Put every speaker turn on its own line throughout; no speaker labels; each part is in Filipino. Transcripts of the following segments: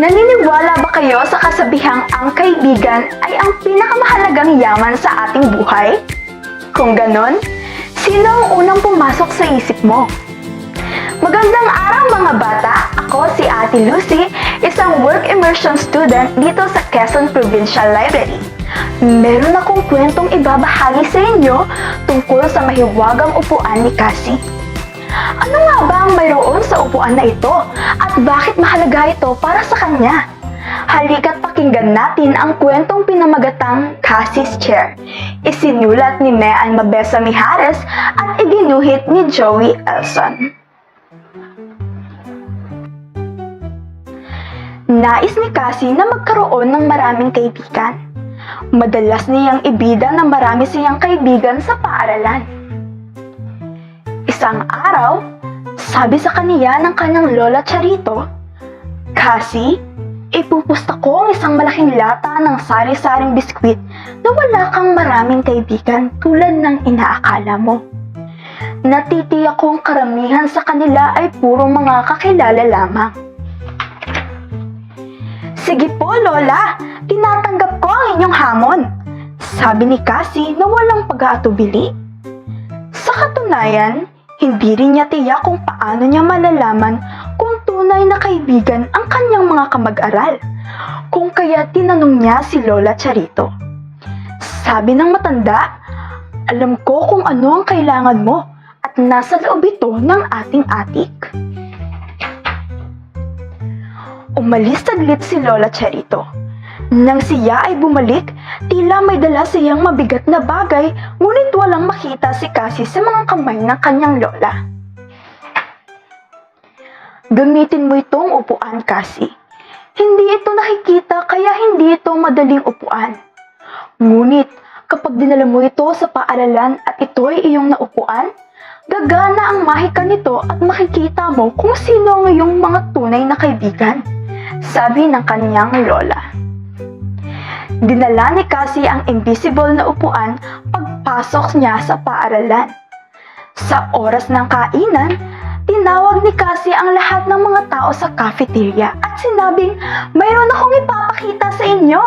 Naniniwala ba kayo sa kasabihang ang kaibigan ay ang pinakamahalagang yaman sa ating buhay? Kung ganon, sino ang unang pumasok sa isip mo? Magandang araw mga bata! Ako si Ate Lucy, isang work immersion student dito sa Quezon Provincial Library. Meron akong kwentong ibabahagi sa inyo tungkol sa mahiwagang upuan ni Cassie. Ano nga ba ang mayroon sa upuan na ito at bakit mahalaga ito para sa kanya? Halika't pakinggan natin ang kwentong pinamagatang Cassie's Chair. Isinulat ni Mean Mabesa Mijares at iginuhit ni Joey Elson. Nais ni Cassie na magkaroon ng maraming kaibigan. Madalas niyang ibida ng marami siyang kaibigan sa paaralan. Isang araw, sabi sa kaniya ng kanyang lola Charito, Cassie, ipupusta ko ang isang malaking lata ng sari-saring biskwit na wala kang maraming kaibigan tulad ng inaakala mo. Natitiyak kong karamihan sa kanila ay puro mga kakilala lamang. Sige po, Lola. Tinatanggap ko ang inyong hamon. Sabi ni Cassie na walang pag-aatubili. Sa katunayan, hindi rin niya tiyak kung paano niya malalaman kung tunay na kaibigan ang kanyang mga kamag-aral. Kung kaya tinanong niya si Lola Charito. Sabi ng matanda, alam ko kung ano ang kailangan mo at nasa loob ito ng ating atik. Umalis saglit si Lola Charito. Nang siya ay bumalik, tila may dala siyang mabigat na bagay, ngunit walang makita si Cassie sa mga kamay ng kanyang lola. Gamitin mo itong upuan, Cassie. Hindi ito nakikita kaya hindi ito madaling upuan. Ngunit, kapag dinala mo ito sa paaralan at ito ay iyong naupuan, gagana ang mahika nito at makikita mo kung sino ang iyong mga tunay na kaibigan. Sabi ng kanyang lola. Dinala ni Cassie ang invisible na upuan pagpasok niya sa paaralan. Sa oras ng kainan, tinawag ni Cassie ang lahat ng mga tao sa cafeteria at sinabing, mayroon akong ipapakita sa inyo.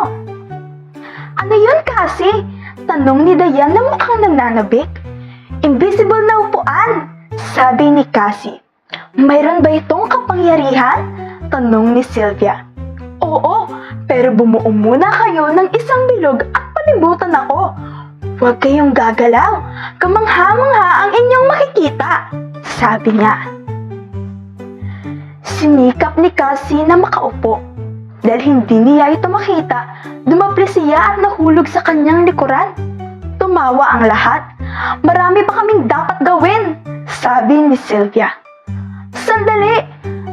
Ano yun, Cassie? Tanong ni Dayan na mukhang nananabik. Invisible na upuan, sabi ni Cassie. Mayroon ba itong kapangyarihan? Tanong ni Sylvia. Oo, pero bumuo muna kayo ng isang bilog at palibutan ako. Huwag kayong gagalaw. Kamangha-mangha ang inyong makikita, sabi niya. Sinikap ni Cassie na makaupo. Dahil hindi niya ito makita, dumapli siya at nahulog sa kanyang likuran. Tumawa ang lahat. Marami pa kaming dapat gawin, sabi ni Sylvia. Sandali!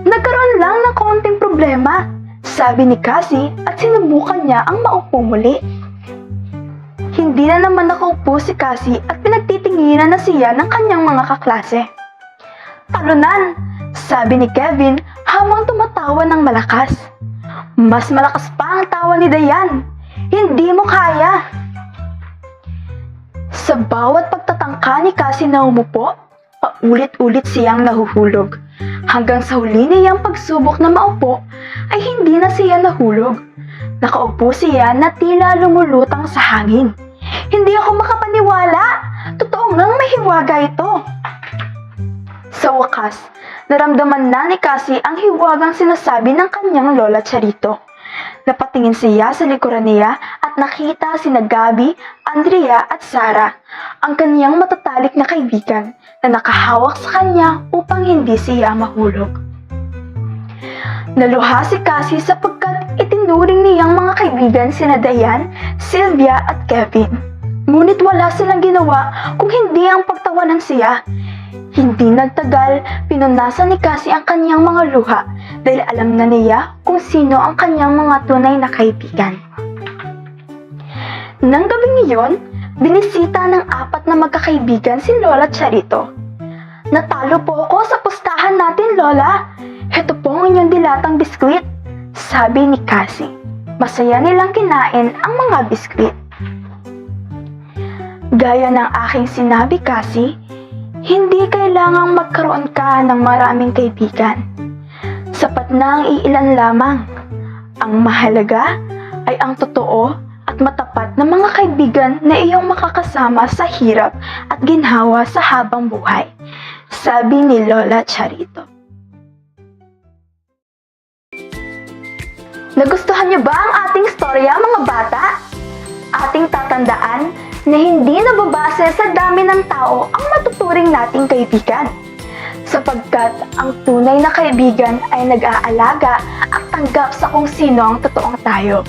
Nagkaroon lang ng konting problema, sabi ni Cassie at sinubukan niya ang maupo muli. Hindi na naman nakaupo si Cassie at pinagtitinginan na siya ng kanyang mga kaklase. Talunan, sabi ni Kevin habang tumatawa ng malakas. Mas malakas pa ang tawa ni Dayan. Hindi mo kaya. Sa bawat pagtatangka ni Cassie na umupo, paulit-ulit siyang nahuhulog. Hanggang sa huli niyang pagsubok na maupo, ay hindi na siya nahulog. Nakaupo siya na tila lumulutang sa hangin. Hindi ako makapaniwala! Totoo ngang may hiwaga ito! Sa wakas, naramdaman na ni Cassie ang hiwagang sinasabi ng kanyang lola Charito. Napatingin siya sa likuran niya at nakita sina Gabi, Andrea at Sarah, ang kanyang matatalik na kaibigan na nakahawak sa kanya upang hindi siya mahulog. Naluha si Cassie sapagkat itinuring niyang mga kaibigan sina Dayan, Sylvia at Kevin. Ngunit wala silang ginawa kung hindi ang pagtawanan siya. Hindi nagtagal, pinunasan ni Cassie ang kanyang mga luha dahil alam na niya kung sino ang kanyang mga tunay na kaibigan. Nang gabing iyon, binisita ng apat na magkakaibigan si Lola Charito. Natalo po ako sa pustahan natin, Lola. Heto po ang inyong dilatang biskwit, sabi ni Cassie. Masaya nilang kinain ang mga biskwit. Gaya ng aking sinabi, Cassie, hindi kailangang magkaroon ka ng maraming kaibigan. Sapat na ang iilan lamang. Ang mahalaga ay ang totoo at matapat na mga kaibigan na iyong makakasama sa hirap at ginhawa sa habang buhay. Sabi ni Lola Charito. Nagustuhan niyo ba ang ating storya mga bata? Ating tatandaan na hindi nababase sa dami ng tao ang matuturing nating kaibigan. Sapagkat ang tunay na kaibigan ay nag-aalaga at tanggap sa kung sino ang totoong tayo.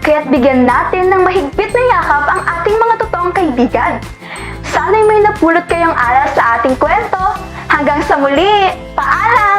Kaya't bigyan natin ng mahigpit na yakap ang ating mga totoong kaibigan. Sana'y may napulot kayong aral sa ating kwento. Hanggang sa muli, paalam!